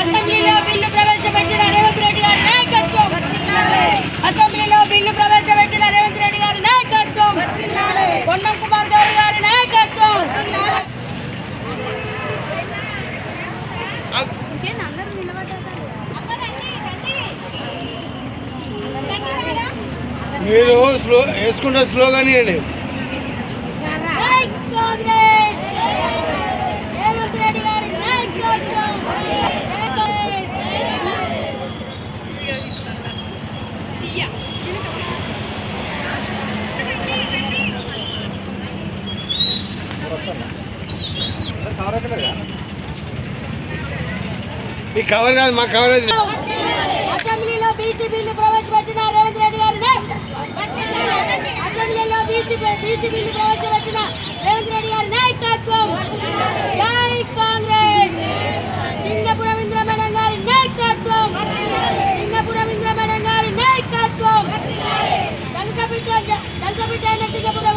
అసెంబ్లీలో బిల్లు ప్రవేశపెట్టిన రేవంత్ రెడ్డి గారి నాయకత్వం. అసెంబ్లీలో బిల్లు ప్రవేశపెట్టిన రేవంత్ రెడ్డి గారి నాయకత్వం. పొన్నం కుమార్ గౌడ్ గారి నాయకత్వం. అందరూ మీరు స్లో వేసుకుంటే స్లోగానే అండి. కవర్ కాదు మా కవర్ అది అసెంబ్లీలో బీసీ బిల్లు ప్రవేశపెట్టిన రేవంత్ రెడ్డి గారిని అసెంబ్లీలో బీసీ బీసీ బిల్లు ప్రవేశపెట్టిన రేవంత్ రెడ్డి గారి నాయకత్వం. జై కాంగ్రెస్. సింగపురం ఇంద్ర గారి నాయకత్వం. సింగపురం ఇంద్ర గారి నాయకత్వం. దళిత బిడ్డ దళిత బిడ్డ అయిన సింగపురం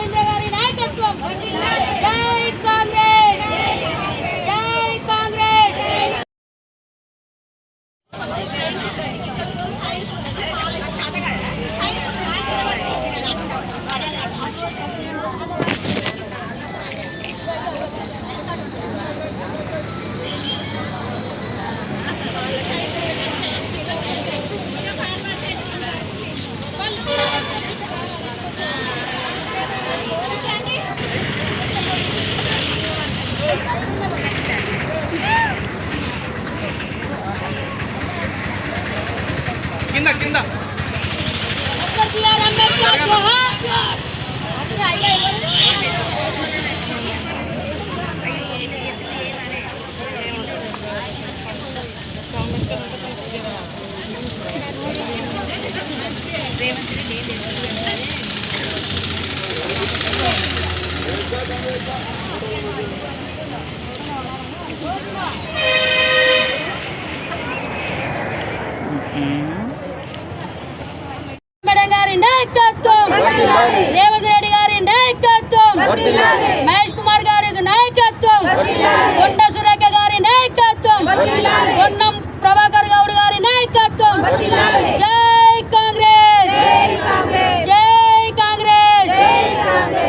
Mm-hmm. మహేష్ కుమార్ గారి నాయకత్వం. కొండ సురేఖ గారి నాయకత్వం. పొన్నం ప్రభాకర్ గౌడ్ గారి నాయకత్వం. జై కాంగ్రెస్. జై కాంగ్రెస్.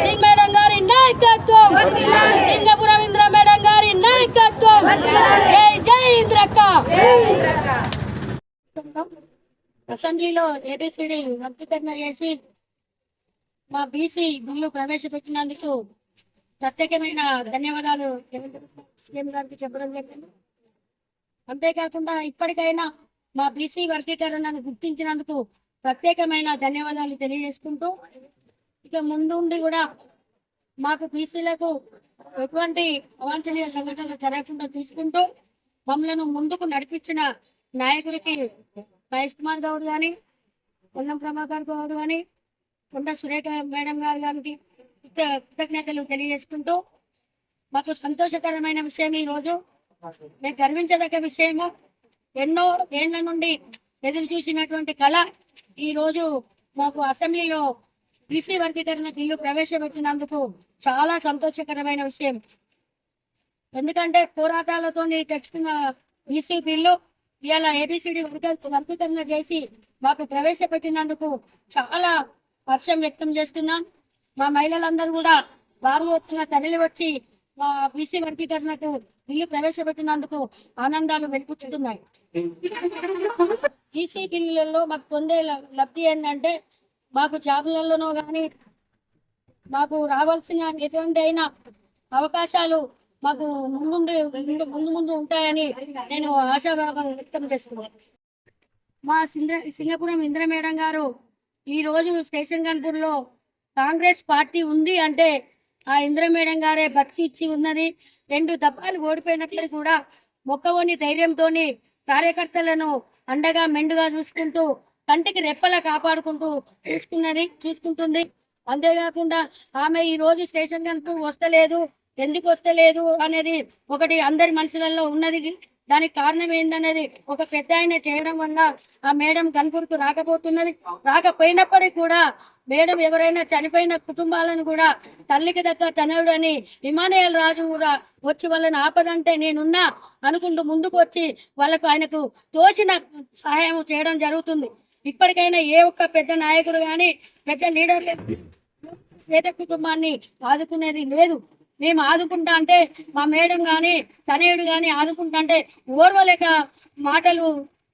సింగ్ మేడం గారి నాయకత్వం. సింగపురం ఇంద్ర మేడం గారి నాయకత్వం. జై జై ఇంద్రక్క. అసెంబ్లీలో ఏబిసిడి వర్గీకరణ చేసి మా బీసీ బిల్లు ప్రవేశపెట్టినందుకు ప్రత్యేకమైన ధన్యవాదాలు సీఎం గారికి చెప్పడం జరిగింది. అంతేకాకుండా ఇప్పటికైనా మా బీసీ వర్గీకరణను గుర్తించినందుకు ప్రత్యేకమైన ధన్యవాదాలు తెలియజేసుకుంటూ ఇక ముందుండి కూడా మాకు బీసీలకు ఎటువంటి అవాంఛనీయ సంఘటనలు జరగకుండా చూసుకుంటూ మమ్మలను ముందుకు నడిపించిన నాయకుడికి మహేష్ కుమార్ గౌడ్ కానీ పొన్నం ప్రభాకర్ గౌడ్ కానీ కొండ సురేఖ మేడం గారు గారికి కృతజ్ఞతలు తెలియజేసుకుంటూ మాకు సంతోషకరమైన విషయం ఈ రోజు మేము గర్వించదగ్గ విషయము. ఎన్నో ఏళ్ళ నుండి ఎదురు చూసినటువంటి కళ ఈ రోజు మాకు అసెంబ్లీలో బీసీ వర్గీకరణ బిల్లు ప్రవేశపెట్టినందుకు చాలా సంతోషకరమైన విషయం. ఎందుకంటే పోరాటాలతో తెచ్చుకున్న బీసీ బిల్లు ఇలా ఏబిసిడి వర్గీకరణ చేసి మాకు ప్రవేశపెట్టినందుకు చాలా హర్షం వ్యక్తం చేస్తున్నాం. మా మహిళలందరూ కూడా వారు వచ్చిన తరలి వచ్చి మా బీసీ వర్గీకరణకు బిల్లు ప్రవేశపెట్టినందుకు ఆనందాలు వెలుపుచ్చుతున్నాయి బీసీ బిల్లులలో మాకు పొందే లబ్ధి ఏంటంటే మాకు జాబులలోనో కానీ మాకు రావాల్సిన ఎటువంటి అయినా అవకాశాలు మాకు ముందుండి ముందు ముందు ముందు ఉంటాయని నేను ఆశాభావం వ్యక్తం చేస్తున్నాను. మా సింగపురం ఇంద్ర మేడం గారు ఈ రోజు స్టేషన్ గన్పూర్లో కాంగ్రెస్ పార్టీ ఉంది అంటే ఆ ఇంద్ర మేడం గారే బతికిచ్చి ఉన్నది. రెండు దప్పాలు ఓడిపోయినట్లు కూడా మొక్కవోని ధైర్యంతోని కార్యకర్తలను అండగా మెండుగా చూసుకుంటూ కంటికి రెప్పలా కాపాడుకుంటూ చూసుకున్నది చూసుకుంటుంది. అంతేకాకుండా ఆమె ఈ రోజు స్టేషన్ కనుక వస్తలేదు ఎందుకు వస్తలేదు అనేది ఒకటి అందరి మనసులలో ఉన్నది. దానికి కారణం ఏందనేది ఒక పెద్ద ఆయన చేయడం వల్ల ఆ మేడం కన్పూర్కు రాకపోతున్నది. రాకపోయినప్పటికీ కూడా మేడం ఎవరైనా చనిపోయిన కుటుంబాలను కూడా తల్లికి దగ్గర తనయుడు అని విమానయాల రాజు కూడా వచ్చి వాళ్ళని ఆపదంటే నేనున్నా అనుకుంటూ ముందుకు వచ్చి వాళ్ళకు ఆయనకు తోచిన సహాయం చేయడం జరుగుతుంది. ఇప్పటికైనా ఏ ఒక్క పెద్ద నాయకుడు కానీ పెద్ద లీడర్ పేద కుటుంబాన్ని ఆదుకునేది లేదు. మేము ఆదుకుంటా అంటే మా మేడం కానీ తనయుడు కానీ ఆదుకుంటా అంటే ఓర్వలేక మాటలు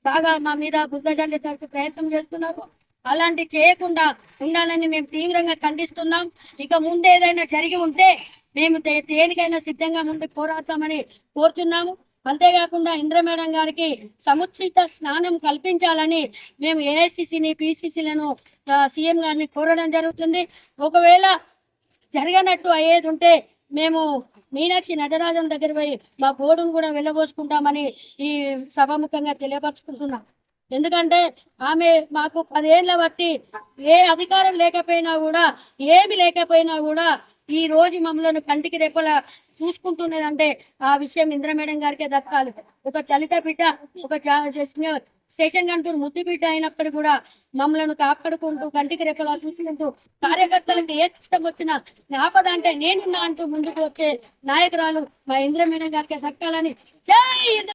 బాగా మా మీద బుద్ధ జల్లేటట్టు ప్రయత్నం చేస్తున్నారు. అలాంటి చేయకుండా ఉండాలని మేము తీవ్రంగా ఖండిస్తున్నాం. ఇక ముందు ఏదైనా జరిగి ఉంటే మేము దేనికైనా సిద్ధంగా ఉండి పోరాడతామని కోరుచున్నాము. అంతేకాకుండా ఇంద్ర మేడం గారికి సముచిత స్నానం కల్పించాలని మేము ఏఐసిసిని పిసిసిలను సీఎం గారిని కోరడం జరుగుతుంది. ఒకవేళ జరగనట్టు అయ్యేది ఉంటే మేము మీనాక్షి నటరాజన్ దగ్గర పోయి మా బోర్డును కూడా వెళ్ళబోసుకుంటామని ఈ సభాముఖంగా తెలియపరచుకుంటున్నాం. ఎందుకంటే ఆమె మాకు పదేళ్ళ బట్టి ఏ అధికారం లేకపోయినా కూడా ఏమి లేకపోయినా కూడా ఈ రోజు మమ్మల్ని కంటికి రెప్పలా చూసుకుంటున్నదంటే ఆ విషయం ఇంద్ర మేడం గారికే దక్కాలి. ఒక దళిత బిడ్డ ఒక జా- స్టేషన్ గంటూరు ముద్దు బిడ్డ అయినప్పటికీ కూడా మమ్మల్ని కాపాడుకుంటూ కంటికి రెప్పలా చూసుకుంటూ కార్యకర్తలకు ఏ కష్టం వచ్చినా ఆపద అంటే నేనున్నా అంటూ ముందుకు వచ్చే నాయకురాలు మా ఇంద్ర మేడం గారికి దక్కాలని జై